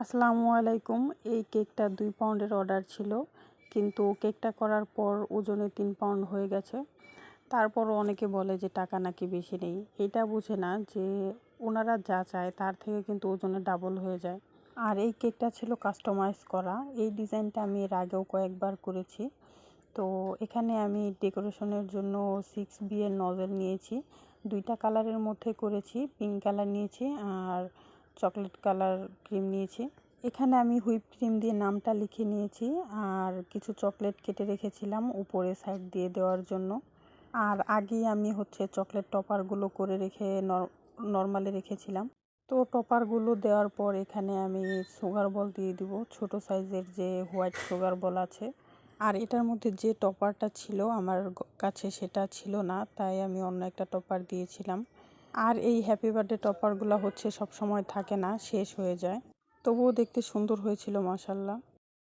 আসসালামু আলাইকুম। এই কেকটা দুই পাউন্ডের অর্ডার ছিল, কিন্তু কেকটা করার পর ওজনে তিন পাউন্ড হয়ে গেছে। তারপরও অনেকে বলে যে টাকা নাকি বেশি নেই। এটা বুঝে না যে ওনারা যা চায় তার থেকে কিন্তু ওজনে ডাবল হয়ে যায়। আর এই কেকটা ছিল কাস্টমাইজ করা। এই ডিজাইনটা আমি এর আগেও কয়েকবার করেছি। তো এখানে আমি ডেকোরেশনের জন্য সিক্স বিয়ের নজেল নিয়েছি। দুইটা কালারের মধ্যে করেছি পিঙ্ক কালার নিয়েছি আর চকলেট কালার ক্রিম নিয়েছি। এখানে আমি হুইপ ক্রিম দিয়ে নামটা লিখে নিয়েছি আর কিছু চকলেট কেটে রেখেছিলাম উপরে সাইড দিয়ে দেওয়ার জন্য। আর আগেই আমি হচ্ছে চকলেট টপারগুলো করে রেখে নর্মালি রেখেছিলাম। তো টপারগুলো দেওয়ার পর এখানে আমি সুগার বল দিয়ে দিব, ছোট সাইজের যে হোয়াইট সুগার বল আছে। আর এটার মধ্যে যে টপারটা ছিল আমার কাছে সেটা ছিল না, তাই আমি অন্য একটা টপার দিয়েছিলাম। আর এই হ্যাপি বার্থডে টপারগুলো হচ্ছে সব সময় থাকে না, শেষ হয়ে যায়। তবুও দেখতে সুন্দর হয়েছিল মাসাল্লাহ